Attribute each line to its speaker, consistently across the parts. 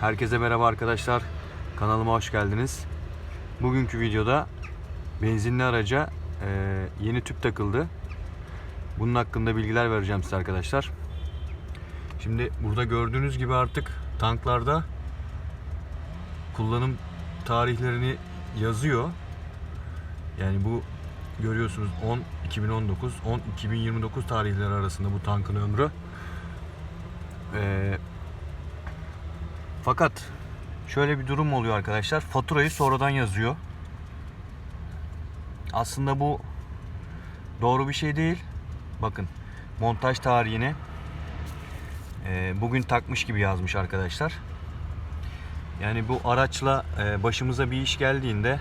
Speaker 1: Herkese merhaba arkadaşlar. Kanalıma hoş geldiniz. Bugünkü videoda benzinli araca e, yeni tüp takıldı. Bunun hakkında bilgiler vereceğim size arkadaşlar. Şimdi burada gördüğünüz gibi artık tanklarda kullanım tarihlerini yazıyor. Yani bu görüyorsunuz 10 2019 10 2029 tarihleri arasında bu tankın ömrü. Ee, fakat şöyle bir durum oluyor arkadaşlar. Faturayı sonradan yazıyor. Aslında bu doğru bir şey değil. Bakın montaj tarihini e, bugün takmış gibi yazmış arkadaşlar. Yani bu araçla e, başımıza bir iş geldiğinde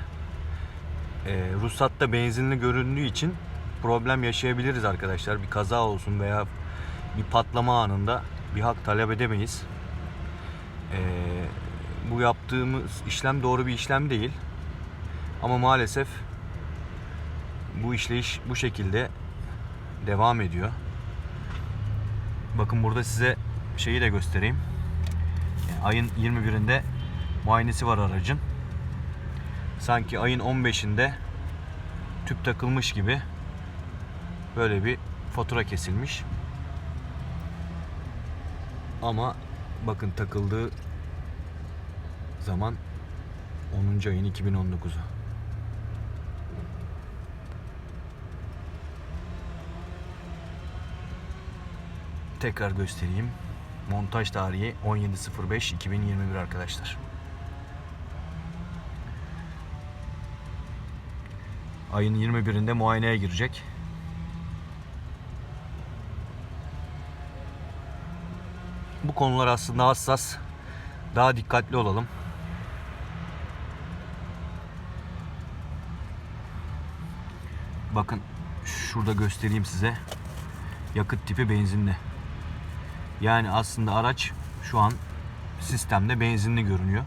Speaker 1: e, ruhsatta benzinli göründüğü için problem yaşayabiliriz arkadaşlar. Bir kaza olsun veya bir patlama anında bir hak talep edemeyiz. E, bu yaptığımız işlem doğru bir işlem değil. Ama maalesef bu işleyiş bu şekilde devam ediyor. Bakın burada size şeyi de göstereyim. Yani ayın 21'inde muayenesi var aracın. Sanki ayın 15'inde tüp takılmış gibi böyle bir fatura kesilmiş. Ama bakın takıldığı zaman 10. ayın 2019'u. Tekrar göstereyim. Montaj tarihi 17.05.2021 arkadaşlar. Ayın 21'inde muayeneye girecek. Bu konular aslında hassas. Daha dikkatli olalım. Bakın şurada göstereyim size. Yakıt tipi benzinli. Yani aslında araç şu an sistemde benzinli görünüyor.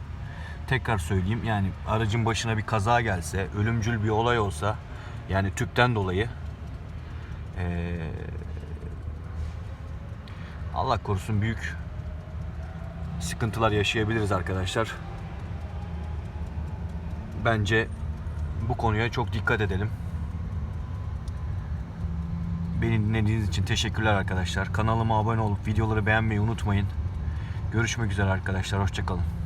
Speaker 1: Tekrar söyleyeyim yani aracın başına bir kaza gelse, ölümcül bir olay olsa yani tüpten dolayı eee, Allah korusun büyük sıkıntılar yaşayabiliriz arkadaşlar. Bence bu konuya çok dikkat edelim. Beni dinlediğiniz için teşekkürler arkadaşlar. Kanalıma abone olup videoları beğenmeyi unutmayın. Görüşmek üzere arkadaşlar. Hoşçakalın.